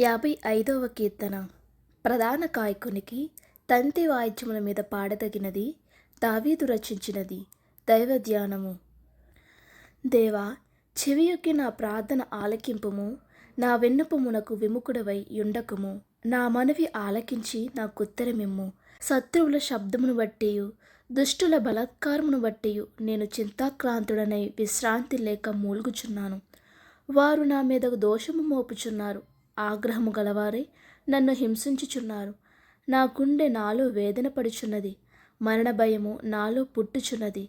యాభై ఐదవ కీర్తన. ప్రధాన కాయకునికి తంతి వాయిద్యముల మీద పాడదగినది దావీదు రచించినది దైవ ధ్యానము. దేవా చెవియొక్కి నా ప్రార్థన ఆలకింపుము నా విన్నపమునకు విముఖుడవై యుండకము. నా మనవి ఆలకించి నాకు ఉత్తరమిమ్ము. శత్రువుల శబ్దమును బట్టియు దుష్టుల బలాత్కారమును బట్టియు నేను చింతాక్రాంతుడనై విశ్రాంతి లేక మూలుగుచున్నాను. వారు నా మీద దోషము మోపుచున్నారు. ఆగ్రహము గలవారై నన్ను హింసించుచున్నారు. నా గుండె నాలో వేదన పడుచున్నది. మరణ భయము నాలో పుట్టుచున్నది.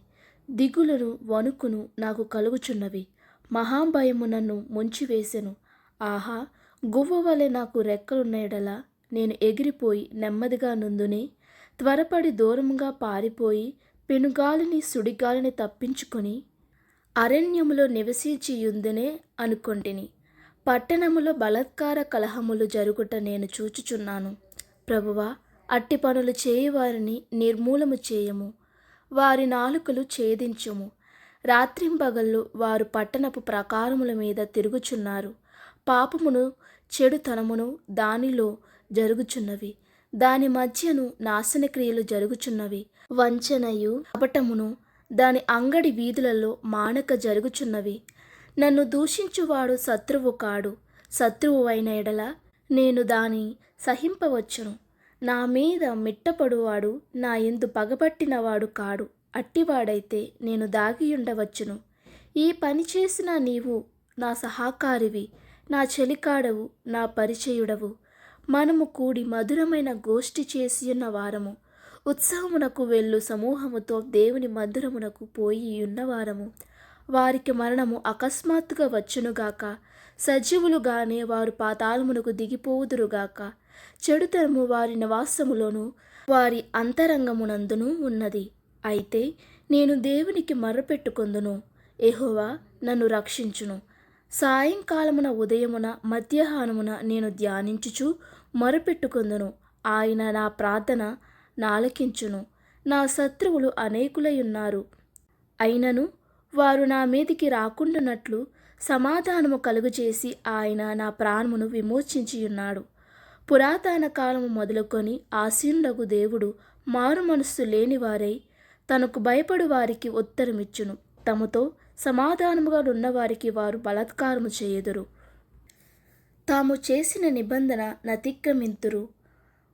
దిగులను వణుకును నాకు కలుగుచున్నవి. మహాభయము నన్ను ముంచివేసెను. ఆహా గువ్వ వలె నాకు రెక్కలున్న నేను ఎగిరిపోయి నెమ్మదిగా నుందునే త్వరపడి దూరముగా పారిపోయి పెనుగాలిని సుడిగాలిని తప్పించుకొని అరణ్యములో నివసించియుందునే అనుకొంటిని. పట్టణములో బలత్కార కలహములు జరుగుట నేను చూచుచున్నాను. ప్రభువా అట్టి పనులు చేయువారిని నిర్మూలము చేయము. వారి నాలుకలు ఛేదించుము. రాత్రింబగళ్ళు వారు పట్టణపు ప్రకారముల మీద తిరుగుచున్నారు. పాపమును చెడుతనమును దానిలో జరుగుచున్నవి. దాని మధ్యను నాశనక్రియలు జరుగుచున్నవి. వంచనయు కపటమును దాని అంగడి వీధులలో మానక జరుగుచున్నవి. నన్ను దూషించువాడు శత్రువు కాడు. శత్రువు అయిన ఎడల నేను దాని సహింపవచ్చును. నా మీద మిట్టపడువాడు నా ఎందు పగబట్టినవాడు కాడు. అట్టివాడైతే నేను దాగియుండవచ్చును. ఈ పని చేసిన నీవు నా సహకారివి. నా చెలికాడవు నా పరిచయుడవు. మనము కూడి మధురమైన గోష్ఠి చేసియున్న వారము. ఉత్సవమునకు వెళ్ళు సమూహముతో దేవుని మందిరమునకు పోయి ఉన్నవారము. వారికి మరణము అకస్మాత్తుగా వచ్చునుగాక. సజీవులుగానే వారు పాతాళమునకు దిగిపోవుదురుగాక. చెడుతనము వారి నివాసములోను వారి అంతరంగమునందును ఉన్నది. అయితే నేను దేవునికి మర్రపెట్టుకొందును. ఎహోవా నన్ను రక్షించును. సాయంకాలమున ఉదయమున మధ్యాహ్నమున నేను ధ్యానించుచు మరపెట్టుకుందును ఆయన నా ప్రార్థన నాలకించును. నా శత్రువులు అనేకులై ఉన్నారు. అయినను వారు నా మీదికి రాకుండానట్లు సమాధానము కలుగజేసి ఆయన నా ప్రాణమును విమోచించియున్నాడు. పురాతన కాలము మొదలుకొని ఆశీనులకు దేవుడు మారు మనస్సు లేనివారై తనకు భయపడు వారికి ఉత్తరమిచ్చును. తమతో సమాధానముగా ఉన్నవారికి వారు బలాత్కారము చేయుదురు. తాము చేసిన నిబంధన నతిక్రమింతురు.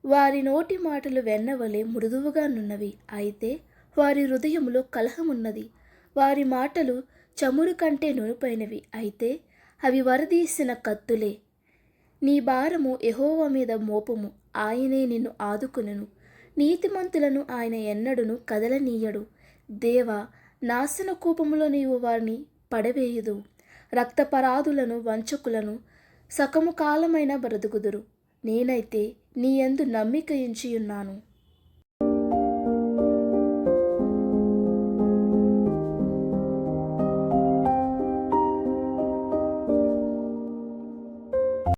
వారి నోటి మాటలు వెన్నవలే మృదువుగా నున్నవి. అయితే వారి హృదయములో కలహమున్నది. వారి మాటలు చమురు కంటే నునుపైనవి అయితే అవి వరదీసిన కత్తులే. నీ భారము ఎహోవ మీద మోపము. ఆయనే నిన్ను ఆదుకునను. నీతిమంతులను ఆయన ఎన్నడును కదలనీయడు. దేవ నాశన కూపములో నీవు వారిని పడవేయదు రక్తపరాధులను వంచకులను సకము కాలమైన బ్రతుకుదురు. నేనైతే నీ యందు నమ్మిక ఉంచియున్నాను